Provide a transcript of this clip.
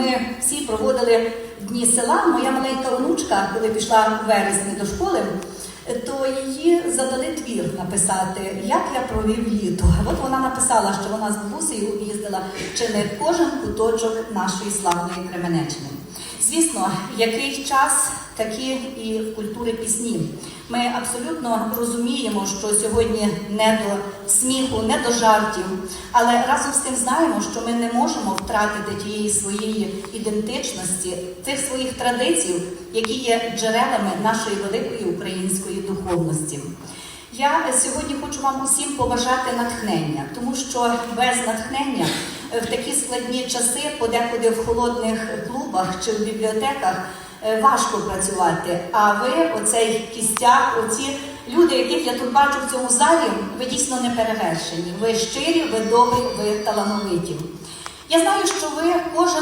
ми всі проводили дні села. Моя маленька онучка, коли пішла в вересні до школи, то її задали твір написати, як я провів літо. От вона написала, що вона з бабусею їздила чи не кожен куточок нашої славної Кременеччини. Звісно, який час, такі і в культурі пісні. Ми абсолютно розуміємо, що сьогодні не до сміху, не до жартів, але разом з тим знаємо, що ми не можемо втратити тієї своєї ідентичності, тих своїх традицій, які є джерелами нашої великої української духовності. Я сьогодні хочу вам усім побажати натхнення, тому що без натхнення е, в такі складні часи, подекуди в холодних клубах чи в бібліотеках, е, важко працювати. А ви, оцей кістяк, оці люди, яких я тут бачу в цьому залі, ви дійсно не перевершені. Ви щирі, ви добрі, ви талановиті. Я знаю, що ви кожен.